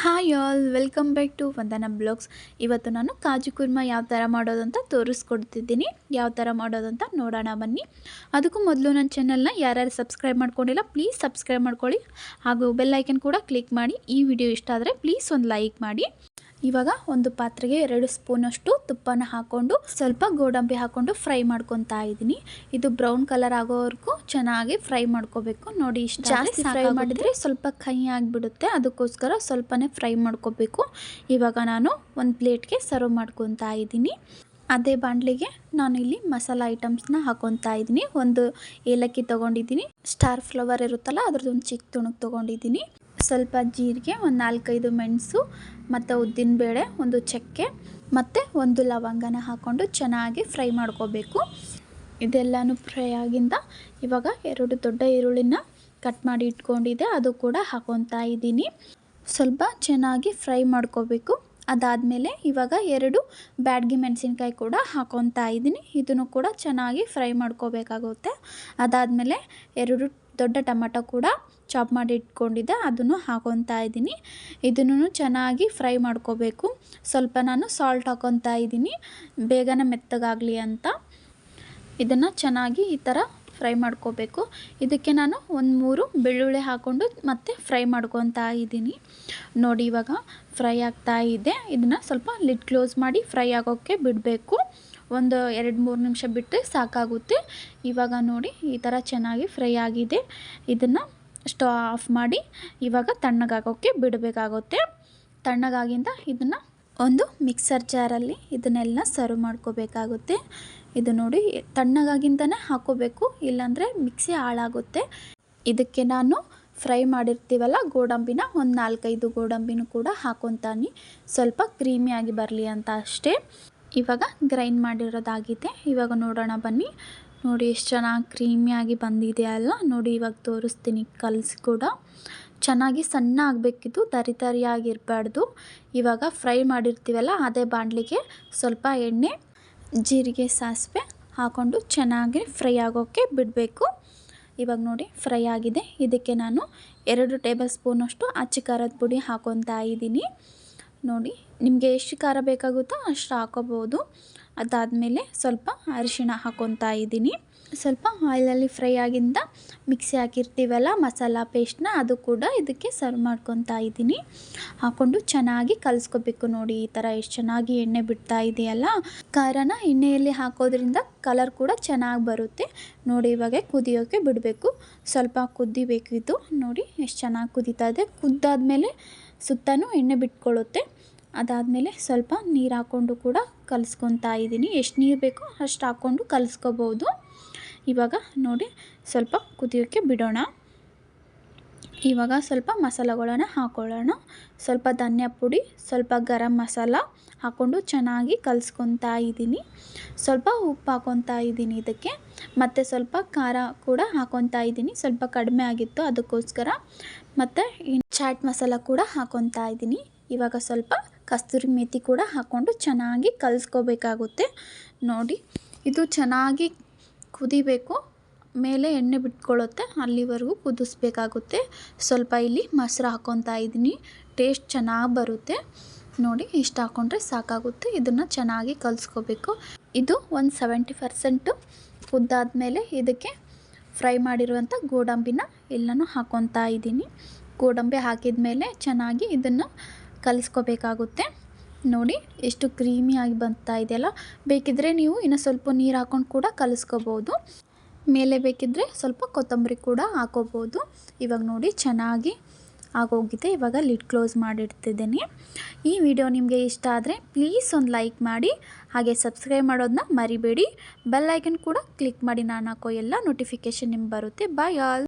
Hi all welcome back to Vandana blogs ಇವತ್ತು ನಾನು ಕಾಜು ಕುರ್ಮಾ ಯಾವ ಥರ ಮಾಡೋದು ಅಂತ ತೋರಿಸ್ಕೊಡ್ತಿದ್ದೀನಿ. ಯಾವ ಥರ ಮಾಡೋದು ಅಂತ ನೋಡೋಣ ಬನ್ನಿ. ಅದಕ್ಕೂ ಮೊದಲು ನನ್ನ ಚಾನಲ್ನ ಯಾರ್ಯಾರು ಸಬ್ಸ್ಕ್ರೈಬ್ ಮಾಡ್ಕೊಂಡಿಲ್ಲ ಪ್ಲೀಸ್ ಸಬ್ಸ್ಕ್ರೈಬ್ ಮಾಡ್ಕೊಳ್ಳಿ. ಹಾಗೂ ಬೆಲ್ ಐಕನ್ ಕೂಡ ಕ್ಲಿಕ್ ಮಾಡಿ. ಈ ವಿಡಿಯೋ ಇಷ್ಟ ಆದರೆ ಪ್ಲೀಸ್ ಒಂದು ಲೈಕ್ ಮಾಡಿ. ಇವಾಗ ಒಂದು ಪಾತ್ರೆಗೆ ಎರಡು ಸ್ಪೂನಷ್ಟು ತುಪ್ಪನ ಹಾಕ್ಕೊಂಡು ಸ್ವಲ್ಪ ಗೋಡಂಬಿ ಹಾಕ್ಕೊಂಡು ಫ್ರೈ ಮಾಡ್ಕೊತಾ ಇದ್ದೀನಿ. ಇದು ಬ್ರೌನ್ ಕಲರ್ ಆಗೋವರೆಗೂ ಚೆನ್ನಾಗಿ ಫ್ರೈ ಮಾಡ್ಕೋಬೇಕು. ನೋಡಿ ಇಷ್ಟು ಜಾಸ್ತಿ ಫ್ರೈ ಮಾಡಿದರೆ ಸ್ವಲ್ಪ ಕಹಿ ಆಗಿಬಿಡುತ್ತೆ. ಅದಕ್ಕೋಸ್ಕರ ಸ್ವಲ್ಪನೇ ಫ್ರೈ ಮಾಡ್ಕೋಬೇಕು. ಇವಾಗ ನಾನು ಒಂದು ಪ್ಲೇಟ್ಗೆ ಸರ್ವ್ ಮಾಡ್ಕೊತಾ ಇದ್ದೀನಿ. ಅದೇ ಬಾಂಡ್ಲಿಗೆ ನಾನು ಇಲ್ಲಿ ಮಸಾಲ ಐಟಮ್ಸ್ನ ಹಾಕೊತಾ ಇದ್ದೀನಿ. ಒಂದು ಏಲಕ್ಕಿ ತೊಗೊಂಡಿದ್ದೀನಿ. ಸ್ಟಾರ್ ಫ್ಲವರ್ ಇರುತ್ತಲ್ಲ ಅದ್ರದ್ದು ಒಂದು ಚಿಕ್ಕ ತುಣುಕು ತೊಗೊಂಡಿದ್ದೀನಿ. ಸ್ವಲ್ಪ ಜೀರಿಗೆ ಒಂದು ನಾಲ್ಕೈದು ಮೆಣಸು ಮತ್ತು ಉದ್ದಿನಬೇಳೆ ಒಂದು ಚಕ್ಕೆ, ಮತ್ತು ಒಂದು ಲವಂಗನ ಹಾಕ್ಕೊಂಡು ಚೆನ್ನಾಗಿ ಫ್ರೈ ಮಾಡ್ಕೋಬೇಕು. ಇದೆಲ್ಲನೂ ಫ್ರೈ ಆಗಿಂದ ಇವಾಗ ಎರಡು ದೊಡ್ಡ ಈರುಳ್ಳಿನ ಕಟ್ ಮಾಡಿ ಇಟ್ಕೊಂಡಿದೆ ಅದು ಕೂಡ ಹಾಕೊತಾ ಇದ್ದೀನಿ. ಸ್ವಲ್ಪ ಚೆನ್ನಾಗಿ ಫ್ರೈ ಮಾಡ್ಕೋಬೇಕು. ಅದಾದಮೇಲೆ ಇವಾಗ ಎರಡು ಬ್ಯಾಡ್ಗಿ ಮೆಣಸಿನ್ಕಾಯಿ ಕೂಡ ಹಾಕೊತಾ ಇದ್ದೀನಿ. ಇದನ್ನು ಕೂಡ ಚೆನ್ನಾಗಿ ಫ್ರೈ ಮಾಡ್ಕೋಬೇಕಾಗುತ್ತೆ. ಅದಾದಮೇಲೆ ಎರಡು ದೊಡ್ಡ ಟೊಮೆಟೊ ಕೂಡ ಚಾಪ್ ಮಾಡಿ ಇಟ್ಕೊಂಡಿದ್ದೆ, ಅದನ್ನು ಹಾಕೊತಾ ಇದ್ದೀನಿ. ಇದನ್ನು ಚೆನ್ನಾಗಿ ಫ್ರೈ ಮಾಡ್ಕೋಬೇಕು. ಸ್ವಲ್ಪ ನಾನು ಸಾಲ್ಟ್ ಹಾಕೊತಾ ಇದ್ದೀನಿ. ಬೇಗನೆ ಮೆತ್ತಗಾಗಲಿ ಅಂತ. ಇದನ್ನು ಚೆನ್ನಾಗಿ ಈ ಥರ ಫ್ರೈ ಮಾಡ್ಕೋಬೇಕು. ಇದಕ್ಕೆ ನಾನು ಒಂದು ಮೂರು ಬೆಳ್ಳುಳ್ಳಿ ಹಾಕ್ಕೊಂಡು ಮತ್ತೆ ಫ್ರೈ ಮಾಡ್ಕೊತಾ ಇದ್ದೀನಿ. ನೋಡಿ ಇವಾಗ ಫ್ರೈ ಆಗ್ತಾ ಇದೆ. ಇದನ್ನು ಸ್ವಲ್ಪ ಲಿಡ್ ಕ್ಲೋಸ್ ಮಾಡಿ ಫ್ರೈ ಆಗೋಕ್ಕೆ ಬಿಡಬೇಕು. ಒಂದು ಎರಡು ಮೂರು ನಿಮಿಷ ಬಿಟ್ಟರೆ ಸಾಕಾಗುತ್ತೆ. ಇವಾಗ ನೋಡಿ, ಈ ಥರ ಚೆನ್ನಾಗಿ ಫ್ರೈ ಆಗಿದೆ. ಇದನ್ನು ಸ್ಟವ್ ಆಫ್ ಮಾಡಿ ಇವಾಗ ತಣ್ಣಗಾಗೋಕ್ಕೆ ಬಿಡಬೇಕಾಗುತ್ತೆ. ತಣ್ಣಗಾಗಿಂದ ಇದನ್ನು ಒಂದು ಮಿಕ್ಸರ್ ಜಾರಲ್ಲಿ ಇದನ್ನೆಲ್ಲ ಸರ್ವ್ ಮಾಡ್ಕೋಬೇಕಾಗುತ್ತೆ. ಇದು ನೋಡಿ, ತಣ್ಣಗಾಗಿಂದನೇ ಹಾಕೋಬೇಕು, ಇಲ್ಲಾಂದರೆ ಮಿಕ್ಸಿ ಹಾಳಾಗುತ್ತೆ. ಇದಕ್ಕೆ ನಾನು ಫ್ರೈ ಮಾಡಿರ್ತೀವಲ್ಲ, ಗೋಡಂಬಿನ ಒಂದು ನಾಲ್ಕೈದು ಗೋಡಂಬಿನೂ ಕೂಡ ಹಾಕೊತಾನೆ. ಸ್ವಲ್ಪ ಕ್ರೀಮಿಯಾಗಿ ಬರಲಿ ಅಂತ ಅಷ್ಟೇ. ಇವಾಗ ಗ್ರೈಂಡ್ ಮಾಡಿರೋದಾಗಿದೆ. ಇವಾಗ ನೋಡೋಣ ಬನ್ನಿ. ನೋಡಿ ಎಷ್ಟು ಚೆನ್ನಾಗಿ ಕ್ರೀಮಿಯಾಗಿ ಬಂದಿದೆ ಅಲ್ಲ. ನೋಡಿ ಇವಾಗ ತೋರಿಸ್ತೀನಿ ಕಲಸಿ ಕೂಡ. ಚೆನ್ನಾಗಿ ಸಣ್ಣ ಆಗಬೇಕಿದ್ದು ತರಿ ತರಿಯಾಗಿರಬಾರ್ದು ಇವಾಗ ಫ್ರೈ ಮಾಡಿರ್ತೀವಲ್ಲ, ಅದೇ ಬಾಣಲಿಗೆ ಸ್ವಲ್ಪ ಎಣ್ಣೆ, ಜೀರಿಗೆ, ಸಾಸಿವೆ ಹಾಕ್ಕೊಂಡು ಚೆನ್ನಾಗಿ ಫ್ರೈ ಆಗೋಕ್ಕೆ ಬಿಡಬೇಕು. ಇವಾಗ ನೋಡಿ ಫ್ರೈ ಆಗಿದೆ. ಇದಕ್ಕೆ ನಾನು ಎರಡು ಟೇಬಲ್ ಸ್ಪೂನಷ್ಟು ಅಚ್ಚಿ ಖಾರದ ಪುಡಿ ಹಾಕೊತಾ ಇದ್ದೀನಿ. ನೋಡಿ, ನಿಮಗೆ ಎಷ್ಟು ಖಾರ ಬೇಕಾಗುತ್ತೋ ಅಷ್ಟು ಹಾಕೋಬೋದು. ಅದಾದಮೇಲೆ ಸ್ವಲ್ಪ ಅರಿಶಿಣ ಹಾಕೊತಾ ಇದ್ದೀನಿ. ಸ್ವಲ್ಪ ಆಯಿಲಲ್ಲಿ ಫ್ರೈ ಆಗಿಂದ ಮಿಕ್ಸಿ ಹಾಕಿರ್ತೀವಲ್ಲ, ಮಸಾಲ ಪೇಸ್ಟ್ನ ಅದು ಕೂಡ ಇದಕ್ಕೆ ಸರ್ವ್ ಮಾಡ್ಕೊತಾ ಇದ್ದೀನಿ. ಹಾಕ್ಕೊಂಡು ಚೆನ್ನಾಗಿ ಕಲಿಸ್ಕೋಬೇಕು ನೋಡಿ, ಈ ಥರ ಎಷ್ಟು ಚೆನ್ನಾಗಿ ಎಣ್ಣೆ ಬಿಡ್ತಾ ಇದೆಯಲ್ಲ. ಖಾರನ ಎಣ್ಣೆಯಲ್ಲಿ ಹಾಕೋದ್ರಿಂದ ಕಲರ್ ಕೂಡ ಚೆನ್ನಾಗಿ ಬರುತ್ತೆ. ನೋಡಿ, ಇವಾಗ ಕುದಿಯೋಕ್ಕೆ ಬಿಡಬೇಕು. ಸ್ವಲ್ಪ ಕುದಿಬೇಕು ಇದು. ನೋಡಿ, ಎಷ್ಟು ಚೆನ್ನಾಗಿ ಕುದೀತಾ ಇದೆ. ಕುದ್ದಾದ್ಮೇಲೆ ಸುತ್ತಲೂ ಎಣ್ಣೆ ಬಿಟ್ಕೊಳ್ಳುತ್ತೆ. ಅದಾದಮೇಲೆ ಸ್ವಲ್ಪ ನೀರು ಹಾಕ್ಕೊಂಡು ಕೂಡ ಕಲಿಸ್ಕೊತಾ ಇದ್ದೀನಿ. ಎಷ್ಟು ನೀರು ಬೇಕೋ ಅಷ್ಟು ಹಾಕ್ಕೊಂಡು ಕಲಿಸ್ಕೋಬೋದು. ಇವಾಗ ನೋಡಿ, ಸ್ವಲ್ಪ ಕುದಿಯೋಕ್ಕೆ ಬಿಡೋಣ. ಇವಾಗ ಸ್ವಲ್ಪ ಮಸಾಲೆಗಳನ್ನು ಹಾಕ್ಕೊಳ್ಳೋಣ ಸ್ವಲ್ಪ ಧನ್ಯ ಪುಡಿ, ಸ್ವಲ್ಪ ಗರಂ ಮಸಾಲ ಹಾಕ್ಕೊಂಡು ಚೆನ್ನಾಗಿ ಕಲಿಸ್ಕೊತಾ ಇದ್ದೀನಿ. ಸ್ವಲ್ಪ ಉಪ್ಪು ಹಾಕ್ಕೊತಾ ಇದ್ದೀನಿ ಇದಕ್ಕೆ. ಮತ್ತು ಸ್ವಲ್ಪ ಖಾರ ಕೂಡ ಹಾಕ್ಕೊತಾ ಇದ್ದೀನಿ. ಸ್ವಲ್ಪ ಕಡಿಮೆ ಆಗಿತ್ತು ಅದಕ್ಕೋಸ್ಕರ. ಮತ್ತು ಚಾಟ್ ಮಸಾಲ ಕೂಡ ಹಾಕೊತಾ ಇದ್ದೀನಿ. ಇವಾಗ ಸ್ವಲ್ಪ ಕಸ್ತೂರಿ ಮೇಥಿ ಕೂಡ ಹಾಕ್ಕೊಂಡು ಚೆನ್ನಾಗಿ ಕಲಿಸ್ಕೋಬೇಕಾಗುತ್ತೆ. ನೋಡಿ, ಇದು ಚೆನ್ನಾಗಿ ಕುದಿಬೇಕು. ಮೇಲೆ ಎಣ್ಣೆ ಬಿಟ್ಕೊಳ್ಳುತ್ತೆ. ಅಲ್ಲಿವರೆಗೂ ಕುದಿಸ್ಬೇಕಾಗುತ್ತೆ. ಸ್ವಲ್ಪ ಇಲ್ಲಿ ಮೊಸರು ಹಾಕೊತಾ ಇದ್ದೀನಿ. ಟೇಸ್ಟ್ ಚೆನ್ನಾಗಿ ಬರುತ್ತೆ. ನೋಡಿ, ಇಷ್ಟು ಹಾಕ್ಕೊಂಡ್ರೆ ಸಾಕಾಗುತ್ತೆ. ಇದನ್ನು ಚೆನ್ನಾಗಿ ಕಲಿಸ್ಕೋಬೇಕು. ಇದು ಒಂದು ಸೆವೆಂಟಿ ಪರ್ಸೆಂಟು ಕುದ್ದಾದಮೇಲೆ ಇದಕ್ಕೆ ಫ್ರೈ ಮಾಡಿರುವಂಥ ಗೋಡಂಬಿನ ಎಲ್ಲನೂ ಹಾಕ್ಕೊತಾ ಇದ್ದೀನಿ. ಗೋಡಂಬಿ ಹಾಕಿದ ಮೇಲೆ ಚೆನ್ನಾಗಿ ಇದನ್ನು ಕಲಿಸ್ಕೋಬೇಕಾಗುತ್ತೆ. ನೋಡಿ, ಎಷ್ಟು ಕ್ರೀಮಿಯಾಗಿ ಬರ್ತಾ ಇದೆಯಲ್ಲ. ಬೇಕಿದ್ದರೆ ನೀವು ಇನ್ನು ಸ್ವಲ್ಪ ನೀರು ಹಾಕ್ಕೊಂಡು ಕೂಡ ಕಲಿಸ್ಕೋಬೋದು. ಮೇಲೆ ಬೇಕಿದ್ದರೆ ಸ್ವಲ್ಪ ಕೊತ್ತಂಬರಿ ಕೂಡ ಹಾಕೋಬೋದು. ಇವಾಗ ನೋಡಿ, ಚೆನ್ನಾಗಿ ಆಗೋಗಿದೆ. ಇವಾಗ ಲಿಡ್ ಕ್ಲೋಸ್ ಮಾಡಿಡ್ತಿದ್ದೀನಿ. ಈ ವಿಡಿಯೋ ನಿಮಗೆ ಇಷ್ಟ ಆದರೆ ಪ್ಲೀಸ್ ಒಂದು ಲೈಕ್ ಮಾಡಿ, ಹಾಗೆ ಸಬ್ಸ್ಕ್ರೈಬ್ ಮಾಡೋದನ್ನ ಮರಿಬೇಡಿ. ಬೆಲ್ ಐಕನ್ ಕೂಡ ಕ್ಲಿಕ್ ಮಾಡಿ, ನಾನು ಹಾಕೋ ಎಲ್ಲ ನೋಟಿಫಿಕೇಷನ್ ನಿಮ್ಗೆ ಬರುತ್ತೆ. Bye all.